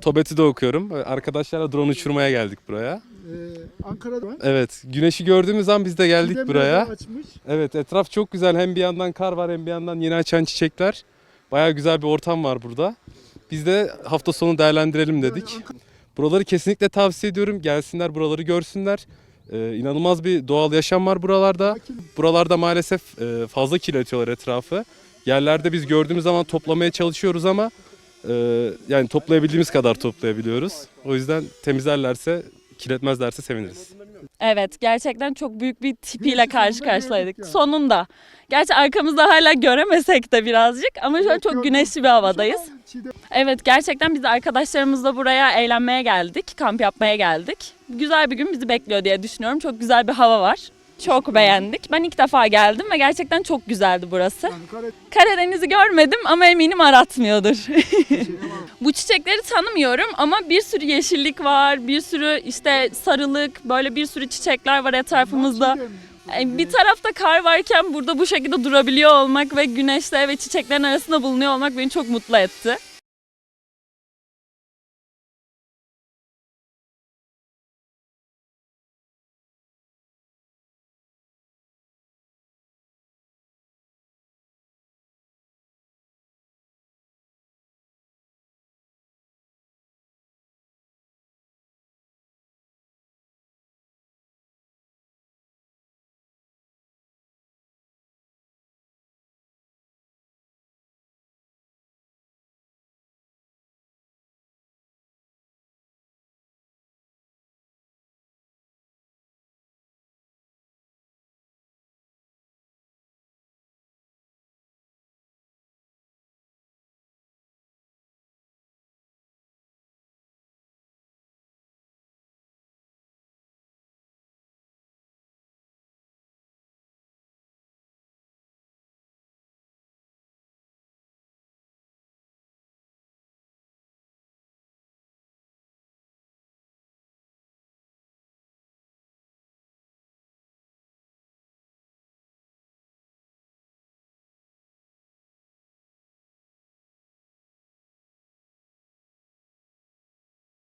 Tobeti'de okuyorum. Arkadaşlarla drone uçurmaya geldik buraya. Ee, Ankara'da var. Evet, güneşi gördüğümüz an biz de geldik Birden buraya. Açmış. Evet, etraf çok güzel. Hem bir yandan kar var hem bir yandan yeni açan çiçekler. Bayağı güzel bir ortam var burada. Biz de hafta sonu değerlendirelim dedik. Buraları kesinlikle tavsiye ediyorum. Gelsinler buraları görsünler. Ee, inanılmaz bir doğal yaşam var buralarda. Buralarda maalesef e, fazla kirletiyorlar etrafı. Yerlerde biz gördüğümüz zaman toplamaya çalışıyoruz ama e, yani toplayabildiğimiz kadar toplayabiliyoruz. O yüzden temizlerlerse, kirletmezlerse seviniriz. Evet gerçekten çok büyük bir tipiyle karşı yani. Sonunda. Gerçi arkamızda hala göremesek de birazcık ama şu an çok güneşli bir havadayız. Evet gerçekten biz arkadaşlarımızla buraya eğlenmeye geldik. Kamp yapmaya geldik. Güzel bir gün bizi bekliyor diye düşünüyorum. Çok güzel bir hava var. Çok beğendik. Ben ilk defa geldim ve gerçekten çok güzeldi burası. Yani Karadeniz'i görmedim ama eminim aratmıyordur. Bu çiçekleri tanımıyorum ama bir sürü yeşillik var, bir sürü işte sarılık, böyle bir sürü çiçekler var etrafımızda. Çiğdem, E, Bir tarafta kar varken burada bu şekilde durabiliyor olmak ve güneşte ve çiçeklerin arasında bulunuyor olmak beni çok mutlu etti.